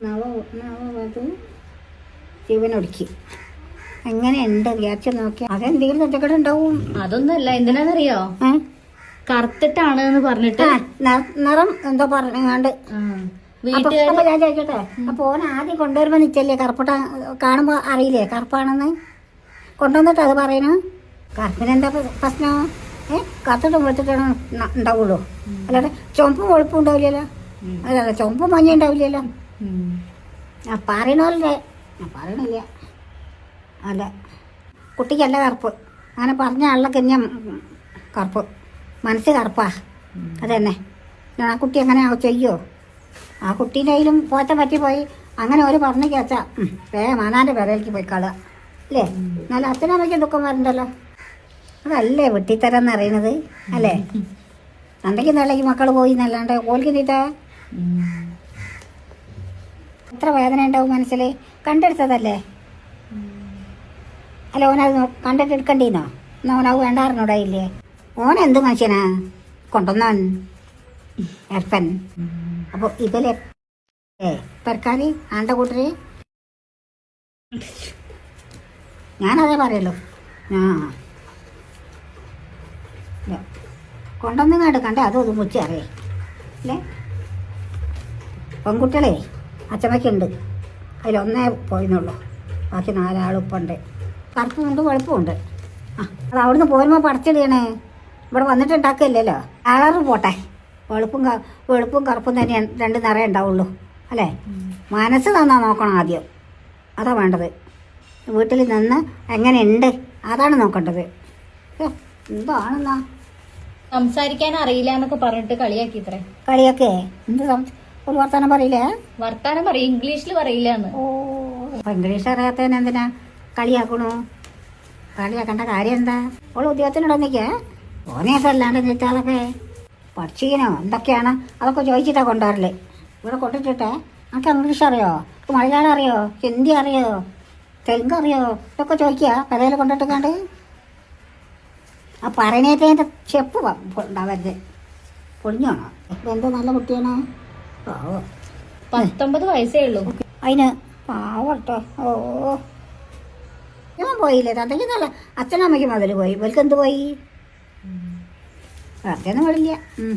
നവ നവവധു ശിവനൊടുക്കി എങ്ങനെയുണ്ട് വിചാരിച്ചു നോക്കി അതെന്തെങ്കിലും ഒറ്റക്കട ഉണ്ടാവും അതൊന്നുമല്ല എന്തിനാന്നറിയോ? ഏ? കറുത്തിട്ടാണ് എന്ന് പറഞ്ഞിട്ട്. നിറം എന്തോ പറഞ്ഞാണ്ട് അപ്പൊ ഞാൻ ചോദിക്കട്ടെ? അപ്പൊ ഓൻ ആദ്യം കൊണ്ടുവരുമ്പോ നിച്ചല്ലേ കറുപ്പട്ട കാണുമ്പോ അറിയില്ലേ കറുപ്പാണെന്ന്? കൊണ്ടുവന്നിട്ട് അത് പറയണു. കറുപ്പിനെന്താ എന്താ പ്രശ്നം? ഏ? കറുത്തിട്ടും വെളുത്തിട്ടാണ് ഉണ്ടാവുള്ളൂ. അല്ലാതെ ചുമപ്പും വെളുപ്പും ഉണ്ടാവില്ലല്ലോ. അതല്ല ചുമപ്പും മഞ്ഞ ഉണ്ടാവില്ലല്ലോ. ആ പറയണല്ലേ ഞാൻ പറയണില്ല. അല്ല കുട്ടിക്കല്ല കറുപ്പ്. അങ്ങനെ പറഞ്ഞ ആളിലൊക്കെ ഞാൻ കറുപ്പ്. മനസ്സ് കറുപ്പാ. അതന്നെ. ആ കുട്ടി അങ്ങനെ ചെയ്യോ? ആ കുട്ടീന്റെ കയ്യിലും പോറ്റം പോയി. അങ്ങനെ ഒരു പറഞ്ഞു കേച്ചാ വേഗം മാനാന്റെ വിരയിലേക്ക് പോയി കളുക അല്ലേ? നല്ല അച്ഛനമ്മയ്ക്ക് ദുഃഖം വരണ്ടല്ലോ. അതല്ലേ വെട്ടിത്തരം എന്ന് അറിയണത്? അല്ലേ? തണ്ടയ്ക്ക് നിലയ്ക്ക് മക്കൾ പോയി എന്നല്ലാണ്ട് ഓൽക്ക് തീറ്റ. എത്ര വേദന ഉണ്ടാവും മനസ്സിൽ കണ്ടെടുത്തതല്ലേ? അല്ല ഓനത് നോ- കണ്ടിട്ട് എടുക്കണ്ടീന്നോ എന്നാ ഓനത് വേണ്ടാറിനോടായില്ലേ ഓൻ എന്ത് മനുഷ്യനാ? കൊണ്ടുവന്നവൻ. എർപ്പൻ അപ്പോൾ ഇതിലെ പെരക്കാരി ആണ്ട കൂട്ടര്. ഞാനതേ പറയുള്ളൂ. ആ. കൊണ്ടുവന്നു കൊണ്ടുവന്നങ്ങാണ്ട് കണ്ടേ അതും ഇതും മുച്ചറിയേ അല്ലേ പെൺകുട്ടികളെ. അച്ചമ്മയ്ക്കുണ്ട് അതിലൊന്നേ പോയിന്നുള്ളൂ. ബാക്കി നാലാളുപ്പുണ്ട് കറുപ്പുമുണ്ട് വെളുപ്പുമുണ്ട് ആ അത് അവിടുന്ന് പോരുമ്പോൾ പടച്ചിടണേ ഇവിടെ വന്നിട്ട് ഉണ്ടാക്കില്ലല്ലോ. കളറ് പോട്ടെ. വെളുപ്പും വെളുപ്പും കറുപ്പും തന്നെ രണ്ട് നിറയെ ഉണ്ടാവുള്ളൂ. അല്ലേ? മനസ്സ് തന്നാ നോക്കണം ആദ്യം. അതാ വേണ്ടത്. വീട്ടിൽ നിന്ന് എങ്ങനെയുണ്ട്? അതാണ് നോക്കേണ്ടത്. എന്താണെന്നാ? സംസാരിക്കാൻ അറിയില്ല എന്നൊക്കെ പറഞ്ഞിട്ട് കളിയാക്കി ഇത്രേ. കളിയാക്കേ? എന്ത് സം- ഒരു വർത്തമാനം പറയില്ലേ? വർത്താനം പറയും. ഇംഗ്ലീഷിൽ പറയില്ല എന്ന് ഓ. അപ്പൊ ഇംഗ്ലീഷ് അറിയാത്തതിന് എന്തിനാ കളിയാക്കണു? കളിയാക്കേണ്ട കാര്യം എന്താ? ഓൾ ഉദ്യോഗത്തിനോട് നിൽക്കേ ഓനെയൊക്കെ അല്ലാണ്ട് നിൽക്കാതൊക്കെ പഠിച്ചിക്കണോ എന്തൊക്കെയാണ്? അതൊക്കെ ചോദിച്ചിട്ടാ കൊണ്ടുവരൽ. ഇവിടെ കൊണ്ടിട്ടിട്ടെ നമുക്ക് ഇംഗ്ലീഷ് അറിയോ? മലയാളം അറിയോ? ഹിന്ദി അറിയോ? തെലുങ്ക് അറിയോ? ഇതൊക്കെ ചോദിക്കുക പെരയിൽ കൊണ്ടിട്ടുണ്ട് ആ പറയണേറ്റതിന്റെ ചെപ്പ് ഉണ്ടാവരുത്. പൊളിഞ്ഞോണോ ഇപ്പം എന്തോ നല്ല കുട്ടിയാണ്? പത്തൊമ്പത് വയസ്സേ ഉള്ളൂ. അതിന് പാവട്ടോ. ഓ. ഞാൻ പോയില്ലേ? തന്തയ്ക്ക് നല്ല അച്ഛനമ്മയ്ക്ക് മുതൽ പോയി. ഇവർക്ക് എന്ത് പോയി അതൊന്നും പാടില്ല ഉം.